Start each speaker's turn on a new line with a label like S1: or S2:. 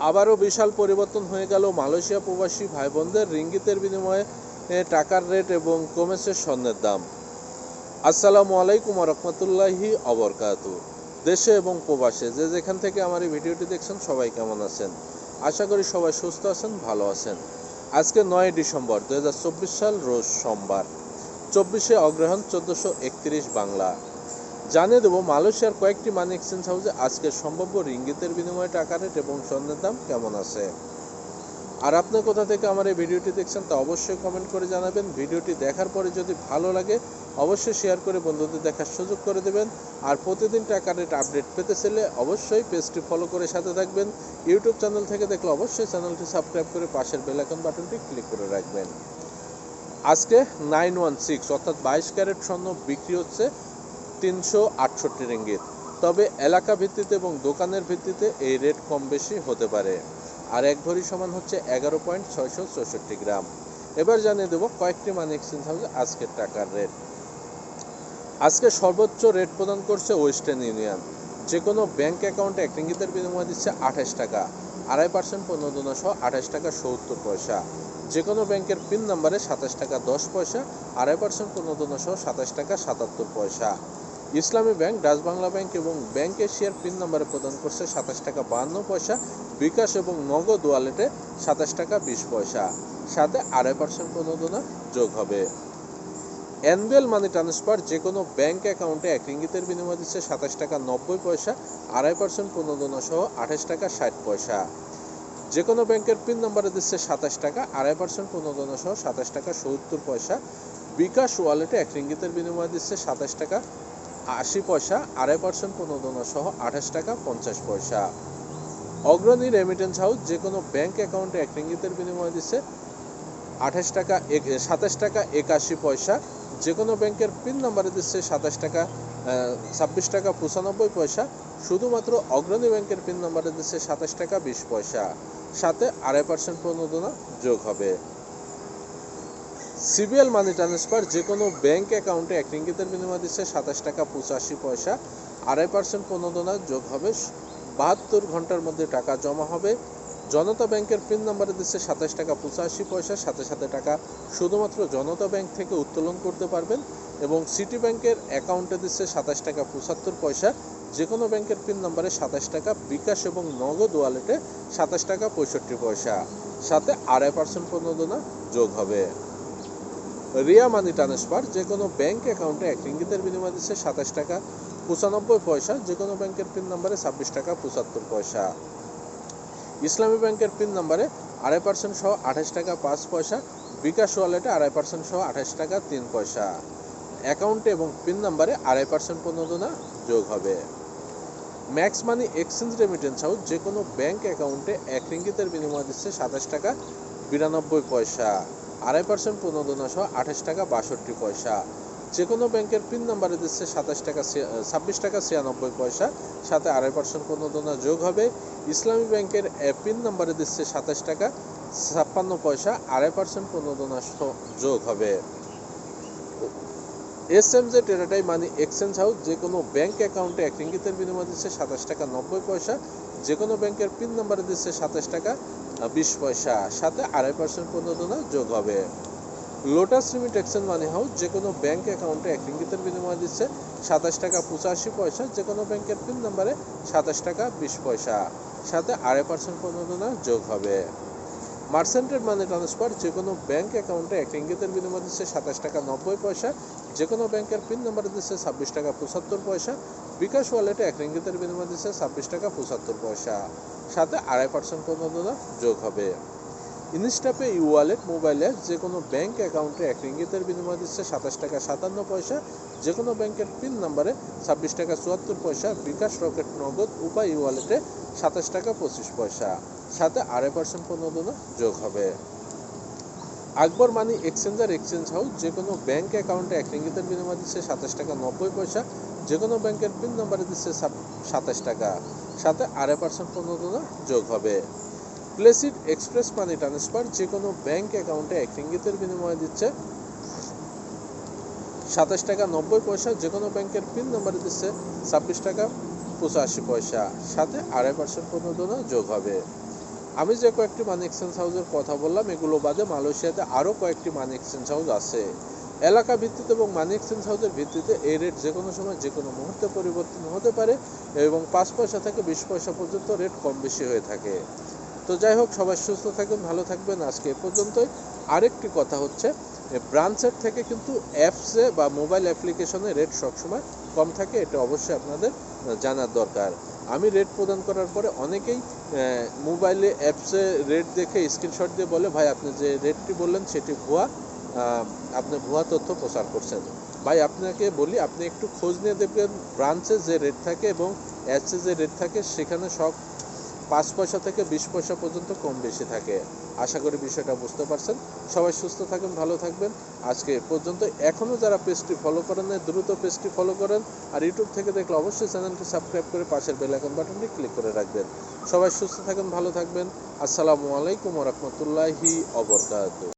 S1: আবারও বিশাল পরিবর্তন হয়ে গেল মালয়েশিয়া প্রবাসী ভাই বোনদের রিঙ্গিতের বিনিময়ে টাকার রেট এবং কমেছে স্বর্ণের দাম। আসসালামু আলাইকুম রহমতুল্লাহি অবরকাতু দেশে এবং প্রবাসে যে যেখান থেকে আমার এই ভিডিওটি দেখছেন সবাই কেমন আছেন? আশা করি সবাই সুস্থ আছেন, ভালো আছেন। আজকে নয় ডিসেম্বর দু হাজার চব্বিশ সাল রোজ সোমবার। চব্বিশে অগ্রহণ চোদ্দোশো বাংলা। জানিয়ে দেবো, মালয়েশিয়ার কয়েকটি মানি এক্সচেঞ্জ হাউসে আজকের সম্ভাব্য রিঙ্গিতের বিনিময়ে টাকা রেট এবং স্বর্ণের দাম কেমন আছে? আর আপনি কোথা থেকে আমার এই ভিডিওটি দেখছেন তা অবশ্যই কমেন্ট করে জানাবেন। ভিডিওটি দেখার পরে যদি ভালো লাগে, অবশ্যই শেয়ার করে বন্ধুদের দেখার সুযোগ করে দেবেন। আর প্রতিদিন টাকা রেট আপডেট পেতে চাইলে অবশ্যই পেজটি ফলো করে সাথে থাকবেন। ইউটিউব চ্যানেল থেকে দেখলে অবশ্যই চ্যানেলটি সাবস্ক্রাইব করে পাশের বেল আইকন বাটনটি ক্লিক করে রাখবেন। আজকে নাইন ওয়ান সিক্স অর্থাৎ বাইশ ক্যারেট স্বর্ণ বিক্রি হচ্ছে। তিনশো আটষট্টি রিঙ্গিত। তবে এলাকা ভিত্তিতে এবং দোকানের ভিত্তিতে এই রেট কম বেশি হতে পারে। আর এক ভরি সমান হচ্ছে এগারো পয়েন্ট ছয়শো চৌষট্টি গ্রাম। এবার জানিয়ে দেবো কয়েকটি মানি এক্সচেঞ্জ হাউসে আজকের টাকার রেট। আজকে সর্বোচ্চ রেট প্রদান করছে ওয়েস্টার্ন ইউনিয়ন। যে কোনো ব্যাংক অ্যাকাউন্টে এক রিঙ্গিতের বিনিময় দিচ্ছে আঠাশ টাকা, আড়াই পার্সেন্ট প্রণোদনা সহ আঠাশ টাকা সত্তর পয়সা। যে কোনো ব্যাংকের পিন নাম্বারে সাতাশ টাকা দশ পয়সা, আড়াই পার্সেন্ট প্রণোদনা সহ সাতাশ টাকা সাতাত্তর পয়সা। Islami bank, Dutch Bangla bank এবং ব্যাংক এশিয়ার পিন নাম্বারে প্রদান করছে সাতাশ টাকা বাহান্ন পয়সা, বিকাশ এবং নগদ ওয়ালেটে সাতাশ টাকা বিশ পয়সা। সাথে আড়াই পার্সেন্ট প্রণোদনা যোগ হবে। অ্যানুয়াল মানি ট্রান্সফার যে কোনো ব্যাংক অ্যাকাউন্টে এক রিঙ্গিতের বিনিময় দিচ্ছে সাতাশ টাকা নব্বই পয়সা, আড়াই পার্সেন্ট প্রণোদনা সহ আঠাশ টাকা ষাট পয়সা। যে কোনো ব্যাংকের পিন নম্বরে দিচ্ছে সাতাশ টাকা, আড়াই পার্সেন্ট প্রণোদনা সহ সাতাশ টাকা সত্তর পয়সা, বিকাশ ওয়ালেটে এক রিঙ্গিতের বিনিময় দিচ্ছে সাতাশ টাকা আশি পয়সা, আড়াই পার্সেন্ট প্রণোদনা সহ আঠাশ টাকা পঞ্চাশ পয়সা। অগ্রণী রেমিটেন্স হাউস যে কোনো ব্যাংক অ্যাকাউন্টে এক রিঙ্গিতের বিনিময় দিচ্ছে আঠাশ টাকা সাতাশ টাকা একাশি পয়সা। যে কোনো ব্যাংকের পিন নাম্বারে দিচ্ছে সাতাশ টাকা ছাব্বিশ টাকা পঁচানব্বই পয়সা। শুধুমাত্র অগ্রণী ব্যাংকের পিন নাম্বারে দিচ্ছে সাতাশ টাকা বিশ পয়সা। সাথে আড়াই পার্সেন্ট প্রণোদনা যোগ হবে। সিবিএল মানি ট্রান্সফার যে কোনো ব্যাংক অ্যাকাউন্টে এক রিঙ্গিতের বিনিময় দিচ্ছে সাতাশ টাকা পঁচাশি পয়সা। আড়াই পার্সেন্ট প্রণোদনা যোগ হবে। বাহাত্তর ঘণ্টার মধ্যে টাকা জমা হবে। জনতা ব্যাংকের পিন নাম্বারে দিচ্ছে সাতাশ টাকা পঁচাশি পয়সা। সাথে সাথে টাকা শুধুমাত্র জনতা ব্যাংক থেকে উত্তোলন করতে পারবেন এবং সিটি ব্যাংকের অ্যাকাউন্টে দিচ্ছে সাতাশ টাকা পঁচাত্তর পয়সা। যে কোনো ব্যাংকের পিন নাম্বারে সাতাশ টাকা বিকাশ এবং নগদ ওয়ালেটে সাতাশ টাকা পঁয়ষট্টি পয়সা। সাথে আড়াই পার্সেন্ট প্রণোদনা যোগ হবে। রিয়া মানি ট্রান্সফার, যে কোনো ব্যাংক অ্যাকাউন্টে এক রিঙ্গিতের বিনিময় দিচ্ছে সাতাশ টাকা পঁচানব্বই পয়সা, যে কোনো ব্যাংকের পিন নাম্বারে ছাব্বিশ টাকা পঁচাত্তর পয়সা। ইসলামী ব্যাংকের পিন নাম্বারে আড়াই পার্সেন্ট সহ আঠাশ টাকা পাঁচ পয়সা, বিকাশ ওয়ালেটে আড়াই পার্সেন্ট সহ আঠাশ টাকা তিন পয়সা। অ্যাকাউন্টে এবং পিন নাম্বারে আড়াই পার্সেন্ট প্রণোদনা যোগ হবে। Max money exchange remittance house, যে কোনো ব্যাংক অ্যাকাউন্টে এক রিঙ্গিতের বিনিময় দিচ্ছে সাতাশ টাকা বিরানব্বই পয়সা। আড়াই পার্সেন্ট প্রণোদনা সহ আঠাশ টাকা বাষট্টি পয়সা। যে কোনো ব্যাংকের পিন নাম্বারে দিচ্ছে সাতাশ টাকা ছাব্বিশ টাকা ছিয়ানব্বই পয়সা, সাথে আড়াই পার্সেন্ট প্রণোদনা যোগ হবে। ইসলামী ব্যাংকের পিন নাম্বারে দিচ্ছে সাতাশ টাকা ছাপ্পান্ন পয়সা, আড়াই পার্সেন্ট প্রণোদনা যোগ হবে। এস এম জে, টেরাটাই মানি এক্সচেঞ্জ হাউস যে কোনো ব্যাংক অ্যাকাউন্টে এক রিঙ্গিতের বিনিময় দিচ্ছে সাতাশ টাকা নব্বই পয়সা যে কোনো ব্যাংকের পিন নাম্বারে দিচ্ছে সাতাশ টাকা বিশ পয়সা। সাথে আড়াই পার্সেন্ট প্রণোদনা যোগ হবে। লোটাস এক্সচেঞ্জ মানি হাউস যে কোনো ব্যাংক অ্যাকাউন্টে এক রিঙ্গিতের বিনিময় দিচ্ছে সাতাশ টাকা পঁচাশি পয়সা যে কোনো ব্যাংকের পিন নাম্বারে সাতাশ টাকা বিশ পয়সা। সাথে আড়াই পার্সেন্ট প্রণোদনা যোগ হবে। মার্সেন্টেড মানি ট্রান্সফার যে কোনো ব্যাংক অ্যাকাউন্টে এক রিঙ্গিতের বিনিময় দিচ্ছে সাতাশ টাকা নব্বই পয়সা যে কোনো ব্যাংকের পিন নাম্বারে দিচ্ছে ছাব্বিশ টাকা পঁচাত্তর পয়সা, বিকাশ ওয়ালেটে এক রিঙ্গিতের বিনিময় দিচ্ছে ছাব্বিশ টাকা পঁচাত্তর পয়সা। সাথে আড়াই পার্সেন্ট প্রণোদনা যোগ হবে। Instapay e wallet mobile app যে কোনো ব্যাংক অ্যাকাউন্টে এক রিঙ্গিতের বিনিময় দিচ্ছে সাতাশ টাকা সাতান্ন পয়সা। যে কোনো ব্যাংকের পিন নাম্বারে ছাব্বিশ টাকা চুয়াত্তর পয়সা। বিকাশ রকেট নগদ উপায় ই ওয়ালেটে সাতাশ টাকা পঁচিশ পয়সা। সাথে আড়াই পার্সেন্ট প্রণোদনা যোগ হবে। Akbar money exchanger exchange house যে কোনো ব্যাংক অ্যাকাউন্টে এক রিঙ্গিতের বিনিময় দিচ্ছে সাতাশ টাকা নব্বই পয়সা। যে কোনো ব্যাংকের পিন নাম্বারে দিচ্ছে সাতাশ টাকা। সাথে আড়াই পার্সেন্ট প্রণোদনা যোগ হবে। প্লেসিড এক্সপ্রেস মানি ট্রান্সফার যে কোনো ব্যাংক অ্যাকাউন্টে এক রিঙ্গিতের বিনিময় দিচ্ছে। সাতাশ টাকা নব্বই পয়সা যে কোনো ব্যাংকের পিন নাম্বারে দিচ্ছে, ছাব্বিশ টাকা পঁচাশি পয়সা। সাথে আড়াই পার্সেন্ট প্রণোদনা যোগ হবে। আমি যে কয়েকটি মানি এক্সচেঞ্জ হাউসের কথা বললাম, এগুলো বাদে মালয়েশিয়াতে আরও কয়েকটি মানি এক্সচেঞ্জ হাউস আছে। এলাকা ভিত্তিতে এবং মানি এক্সচেঞ্জ হাউসের ভিত্তিতে এই রেট যে কোনো সময় যে কোনো মুহূর্তে পরিবর্তন হতে পারে এবং পাঁচ পয়সা থেকে বিশ পয়সা পর্যন্ত রেট কম বেশি হয়ে থাকে। তো যাই হোক, সবাই সুস্থ থাকবেন, ভালো থাকবেন। আজকে এ পর্যন্তই। আরেকটি কথা হচ্ছে ব্রাঞ্চের থেকে কিন্তু অ্যাপসে বা মোবাইল অ্যাপ্লিকেশনে রেট সবসময় কম থাকে। এটা অবশ্যই আপনাদের জানার দরকার। আমি রেট প্রদান করার পরে অনেকেই মোবাইলে অ্যাপসে রেট দেখে স্ক্রিনশট দিয়ে বলে, ভাই, আপনি যে রেটটি বললেন, সেটি ভুয়া। আপনি ভুয়া তথ্য প্রচার করছেন। ভাই, আপনাকে বলি, আপনি একটু খোঁজ নিয়ে দেখবেন ব্রাঞ্চে যে রেট থাকে এবং অ্যাপসে যে রেট থাকে, সেখানে সব পাঁচ পয়সা থেকে বিশ পয়সা পর্যন্ত কম বেশি থাকে। আশা করি বিষয়টা বুঝতে পারছেন। সবাই সুস্থ থাকেন, ভালো থাকবেন। আজকে পর্যন্ত। এখনও যারা পেজটি ফলো করেন নাই, দ্রুত পেজটি ফলো করেন। আর ইউটিউব থেকে দেখলে অবশ্যই চ্যানেলটি সাবস্ক্রাইব করে পাশের বেল আইকন বাটনটি ক্লিক করে রাখবেন। সবাই সুস্থ থাকেন, ভালো থাকবেন। আসসালামু আলাইকুম রহমতুল্লাহি অবরকাত